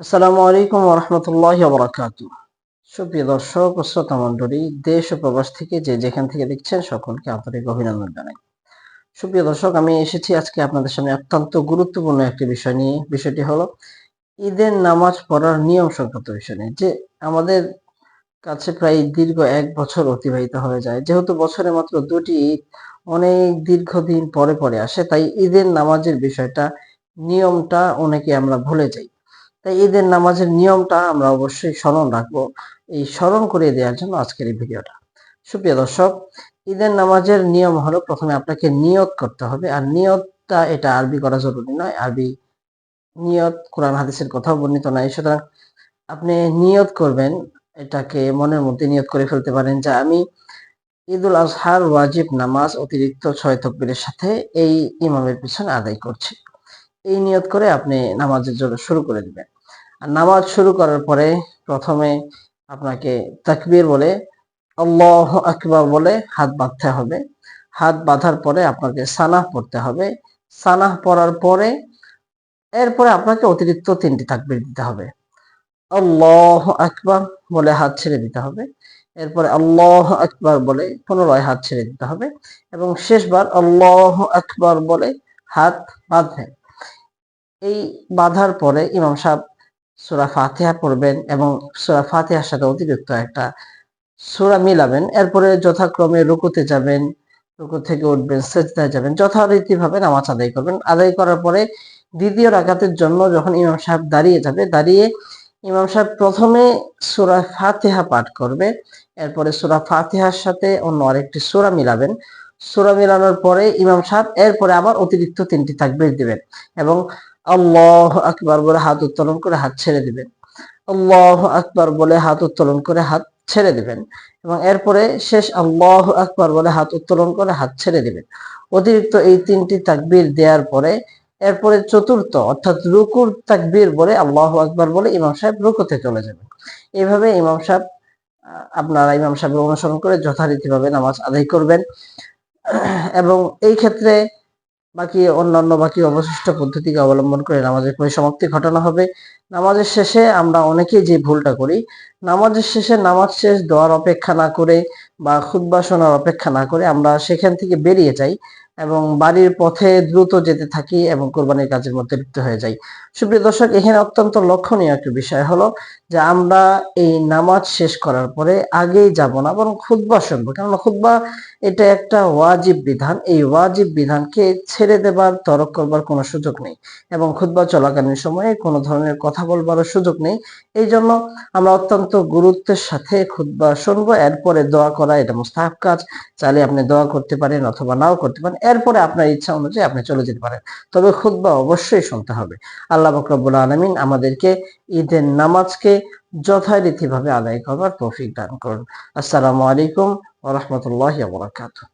আসসালামু আলাইকুম রহমতুল্লাহ বরাকাত সুপ্রিয় দর্শক ও শ্রোতা মণ্ডলী, দেশ ও প্রবাস থেকে যে যেখান থেকে দেখছেন সকলকে আন্তরিক অভিনন্দন জানাই। সুপ্রিয় দর্শক, আমি এসেছি আজকে আপনাদের সামনে অত্যন্ত গুরুত্বপূর্ণ একটি বিষয় নিয়ে। বিষয়টি হলো ঈদের নামাজ পড়ার নিয়ম সংক্রান্ত বিষয় নিয়ে, যে আমাদের কাছে প্রায় দীর্ঘ এক বছর অতিবাহিত হয়ে যায়। যেহেতু বছরে মাত্র দুটি ঈদ, অনেক দীর্ঘদিন পরে পরে আসে, তাই ঈদের নামাজের বিষয়টা, নিয়মটা অনেকে আমরা ভুলে যাই। তাই ঈদের নামাজের নিয়মটা আমরা অবশ্যই স্মরণ রাখব। এই স্মরণ করিয়ে দেওয়ার জন্য আজকের এই ভিডিওটা। সুপ্রিয় দর্শক, ঈদের নামাজের নিয়ম হলো প্রথমে আপনাকে নিয়ত করতে হবে। আর নিয়তটা এটা আরবি করা জরুরি নয়। আরবি নিয়ত কোরআন হাদিসের কথাও বর্ণিত নয় সুতরাং আপনি নিয়ত করবেন, এটাকে মনের মধ্যে নিয়ত করে ফেলতে পারেন যে আমি ঈদুল আজহার ওয়াজিব নামাজ অতিরিক্ত ছয় তকবীরের সাথে এই ইমামের পিছনে আদায় করছি। এই নিয়ত করে আপনি নামাজের জন্য শুরু করে দিবেন। নামাজ শুরু করার পরে প্রথমে আপনাকে তাকবীর বলে আল্লাহ আকবার বলে হাত বাঁধতে হবে। হাত বাঁধার পরে আপনাকে সানাহ পড়তে হবে। সানাহ পড়ার পরে এরপরে আপনাকে অতিরিক্ত তিনটি তাকবীর দিতে হবে। আল্লাহ আকবার বলে হাত ছেড়ে দিতে হবে। এরপরে আল্লাহ আকবার বলে পুনরায় হাত ছেড়ে দিতে হবে এবং শেষবার আল্লাহ আকবার বলে হাত বাঁধবেন। এই বাঁধার পরে ইমাম সাহেব সুরা ফাতিহা পড়বেন এবং সুরা ফাতিহার সাথে অতিরিক্ত একটা সুরা মিলাবেন। এরপরে যথাক্রমে রুকুতে যাবেন, রুকু থেকে উঠবেন, সেজদায় যাবেন, যথারীতিভাবে নামাজ আদায় করবেন। আদায় করার পরে দ্বিতীয় রাকাতের জন্য যখন ইমাম সাহেব দাঁড়িয়ে যাবে, দাঁড়িয়ে ইমাম সাহেব প্রথমে সুরা ফাতিহা পাঠ করবে, এরপরে সুরা ফাতিহার সাথে অন্য আরেকটি সুরা মিলাবেন। সুরা মিলানোর পরে ইমাম সাহেব এরপরে আবার অতিরিক্ত তিনটি তাকবীর দিবেন এবং আল্লাহ আকবার বলে হাত উত্তোলন করে হাত ছেড়ে দিবেন। আল্লাহ আকবার বলে হাত উত্তোলন করে হাত ছেড়ে দিবেন। এবং এরপরে শেষ আল্লাহ আকবার বলে হাত উত্তোলন করে হাত ছেড়ে দিবেন। অতিরিক্ত এই তিনটি তাকবীর দেওয়ার পরে, এরপরে চতুর্থ অর্থাৎ রুকুর তাকবীর বলে আল্লাহ আকবার বলে ইমাম সাহেব রুকুতে চলে যাবেন। এইভাবে ইমাম সাহেব, আপনারা ইমাম সাহেবের অনুসরণ করে যথারীতিভাবে নামাজ আদায় করবেন। এবং এই ক্ষেত্রে বাকি অন্যান্য বাকি অবশিষ্ট পদ্ধতিকে অবলম্বন করে নামাজের পরিসমাপ্তি ঘটানো হবে। নামাজের শেষে আমরা অনেকেই যে ভুলটা করি, নামাজের শেষে নামাজ শেষ দেওয়ার অপেক্ষা না করে বা খুদ্া শোনার অপেক্ষা না করে আমরা সেখান থেকে বেরিয়ে যাই এবং বাড়ির পথে দ্রুত যেতে থাকি এবং কোরবানির কাজের মধ্যে লিপ্ত হয়ে যাই। সুপ্রিয় দর্শক, এখানে অত্যন্ত লক্ষণীয় একটি বিষয় হলো যে আমরা এই নামাজ শেষ করার পরে আগেই যাব না, বরং খুদ্া শুনব। কেননা খুদ্া এটা একটা ওয়াজিব বিধান। এই ওয়াজিব বিধানকে ছেড়ে দেবার, তরক করবার কোনো সুযোগ নেই এবং খুদ্া চলাকালীন সময়ে কোনো ধরনের কথা বলবারও সুযোগ নেই। এই জন্য আমরা অত্যন্ত গুরুত্বের সাথে খুদ্া শুনব, এরপরে দোয়া করা এটা মুস্তাহাব কাজ। চাইলে আপনি দোয়া করতে পারেন অথবা নাও করতে পারেন, এরপরে আপনার ইচ্ছা অনুযায়ী আপনি চলে যেতে পারেন। তবে খুদ্া অবশ্যই শুনতে হবে। আল্লাহ বকরবুল আলমিন আমাদেরকে ঈদের নামাজকে যথারীতিভাবে আদায় করবার তৌফিক দান করুন। আসসালামু আলাইকুম ওরহমতুল্লাহ বরাকাতুহ।